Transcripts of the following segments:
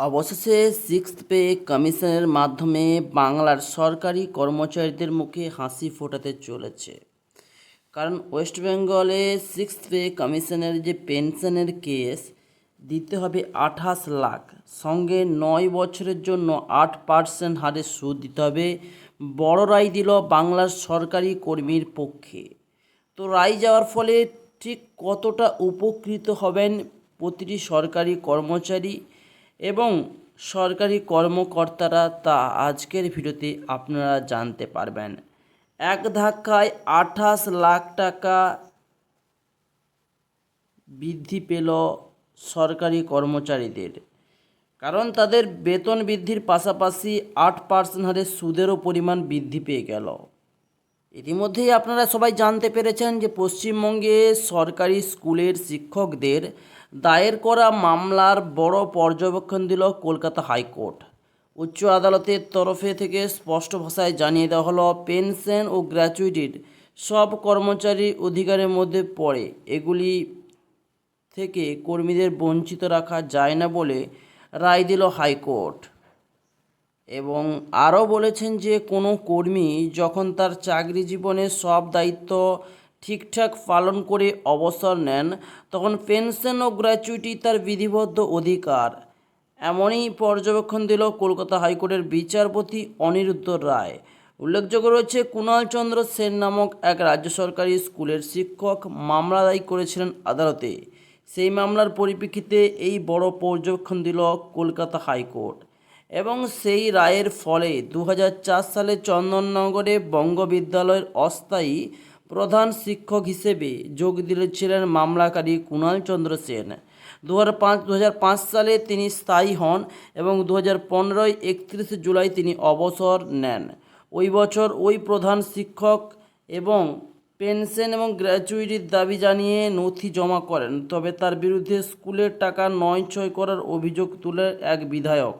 অবশেষে six pay কমিশনের মাধ্যমে বাংলার সরকারি কর্মচারীদের মুখে হাসি ফোটাতে চলেছে। কারণ ওয়েস্ট বেঙ্গলে সিক্স পে কমিশনের যে পেনশনের কেস, দিতে হবে আঠাশ লাখ। সঙ্গে নয় বছরের জন্য আট পার্সেন্ট হারে সুদ দিতে হবে। বড় রায় দিল বাংলার সরকারি কর্মীর পক্ষে। তো রায় যাওয়ার ফলে ঠিক কতটা উপকৃত হবেন প্রতিটি সরকারি কর্মচারী? এবং সরকারি কর্মকর্তারা তা আজকের ভিডিওতে আপনারা জানতে পারবেন। এক ধাক্কায় আঠাশ লাখ টাকা বৃদ্ধি পেল সরকারি কর্মচারীদের। কারণ তাদের বেতন বৃদ্ধির পাশাপাশি আট পার্সেন্ট হারে সুদেরও পরিমাণ বৃদ্ধি পেয়ে গেল। ইতিমধ্যেই আপনারা সবাই জানতে পেরেছেন যে পশ্চিমবঙ্গে সরকারি স্কুলের শিক্ষকদের দায়ের করা মামলার বড় পর্যবেক্ষণ দিল কলকাতা হাইকোর্ট। উচ্চ আদালতের তরফে থেকে স্পষ্ট ভাষায় জানিয়ে দেওয়া হলো, পেনশন ও গ্র্যাচুইটির সব কর্মচারী অধিকারের মধ্যে পড়ে। এগুলি থেকে কর্মীদের বঞ্চিত রাখা যায় না বলে রায় দিল হাইকোর্ট। এবং আরও বলেছেন যে, কোনো কর্মী যখন তার চাকরি জীবনের সব দায়িত্ব ঠিকঠাক পালন করে অবসর নেন, তখন পেনশন ও গ্র্যাচুইটি তার বিধিবদ্ধ অধিকার। এমনই পর্যবেক্ষণ দিল কলকাতা হাইকোর্টের বিচারপতি অনিরুদ্ধ রায়। উল্লেখযোগ্য রয়েছে, কুণাল চন্দ্র সেন নামক এক রাজ্য সরকারি স্কুলের শিক্ষক মামলা দায়ী করেছিলেন আদালতে। সেই মামলার পরিপ্রেক্ষিতে এই বড় পর্যবেক্ষণ দিল কলকাতা হাইকোর্ট। এবং সেই রায়ের ফলে দু হাজার চার সালে চন্দননগরে বঙ্গ বিদ্যালয়ের অস্থায়ী প্রধান শিক্ষক হিসেবে যোগ দিয়েছিলেন মামলাকারী কুণাল চন্দ্র সেন। দু হাজার পাঁচ সালে তিনি স্থায়ী হন এবং দু হাজার পনেরোয় একত্রিশে জুলাই তিনি অবসর নেন। ওই বছর ওই প্রধান শিক্ষক এবং পেনশন এবং গ্র্যাচুইটির দাবি জানিয়ে নথি জমা করেন, তবে তার বিরুদ্ধে স্কুলের টাকা নয় ছয় করার অভিযোগ তুলে এক বিধায়ক।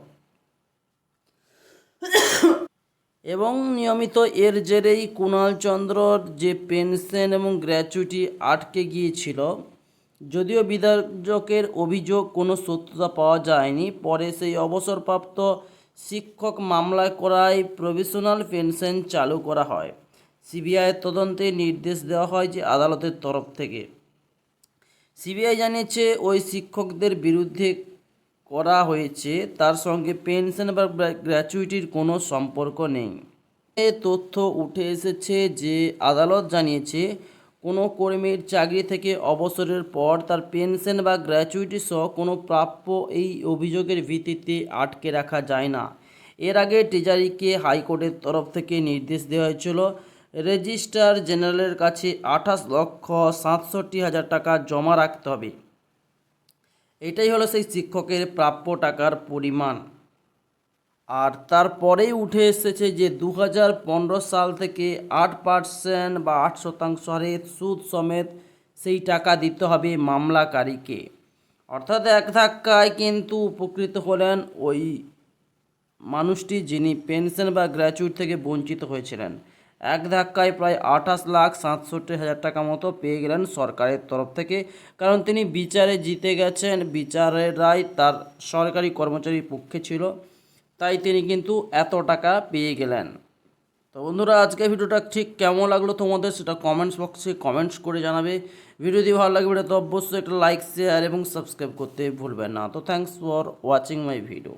এবং নিয়মিত এর জেরেই কুণাল চন্দ্রর যে পেনশন এবং গ্র্যাচুইটি আটকে গিয়েছিল, যদিও বিধায়কের অভিযোগ কোনো সত্যতা পাওয়া যায়নি, পরে সেই অবসরপ্রাপ্ত শিক্ষক মামলা করায় প্রভিশনাল পেনশন চালু করা হয়। সিবিআইয়ের তদন্তে নির্দেশ দেওয়া হয় যে আদালতের তরফ থেকে। সিবিআই জানিয়েছে, ওই শিক্ষকদের বিরুদ্ধে করা হয়েছে, তার সঙ্গে পেনশন বা গ্র্যাচুইটির কোনো সম্পর্ক নেই। এ তথ্য উঠে এসেছে যে আদালত জানিয়েছে, কোনো কর্মীর চাকরি থেকে অবসরের পর তার পেনশন বা গ্র্যাচুইটি সহ কোনো প্রাপ্য এই অভিযোগের ভিত্তিতে আটকে রাখা যায় না। এর আগে ট্রেজারিকে হাইকোর্টের তরফ থেকে নির্দেশ দেওয়া হয়েছিল, রেজিস্ট্রার জেনারেলের কাছে আঠাশ লক্ষ সাতষট্টি হাজার টাকা জমা রাখতে হবে। এটাই হলো সেই শিক্ষকের প্রাপ্য টাকার পরিমাণ। আর তারপরেই উঠে এসেছে যে দু হাজার পনেরো সাল থেকে আট পার্সেন্ট বা আট শতাংশ হারে সুদ সমেত সেই টাকা দিতে হবে মামলাকারীকে। অর্থাৎ এক ধাক্কায় কিন্তু উপকৃত হলেন ওই মানুষটি যিনি পেনশন বা গ্র্যাচুইট থেকে বঞ্চিত হয়েছিলেন। এক ধাক্কায় প্রায় আঠাশ লাখ সাতষট্টি হাজার টাকা মতো পেয়ে গেলেন সরকারের তরফ থেকে। কারণ তিনি বিচারে জিতে গেছেন, বিচারের রায় তার সরকারি কর্মচারীর পক্ষে ছিল, তাই তিনি কিন্তু এত টাকা পেয়ে গেলেন। তো বন্ধুরা, আজকে ভিডিওটা ঠিক কেমন লাগল তোমাদের সেটা কমেন্টস বক্সে কমেন্টস করে জানাবে। ভিডিও যদি ভালো লাগে ভিডিও তো অবশ্যই একটা লাইক শেয়ার এবং সাবস্ক্রাইব করতে ভুলবেন না। তো thanks for watching my video